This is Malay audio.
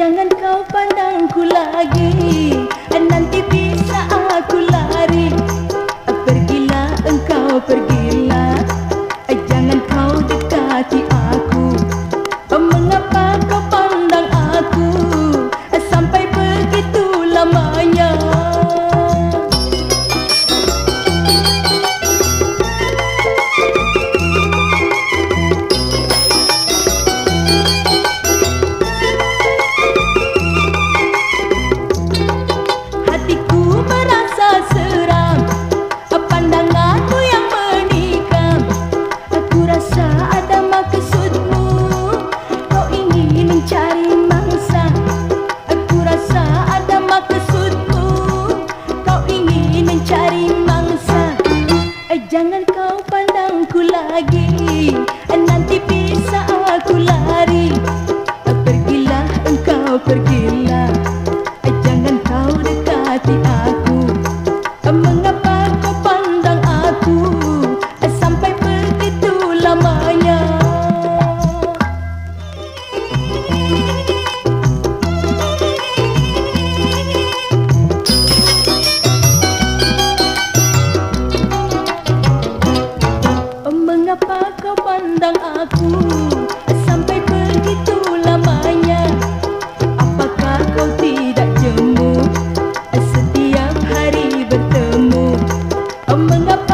Jangan kau pandang ku lagi. Nanti bisa aku lari. Pergilah engkau pergilah. Jangan kau dekati aku. Mengapa kau pandang aku? Sampai begitu lamanya. Thank you. jangan Kenapa kau pandang aku? Sampai begitu lamanya. Apakah kau tidak jemu? Setiap hari bertemu. Oh, mengapa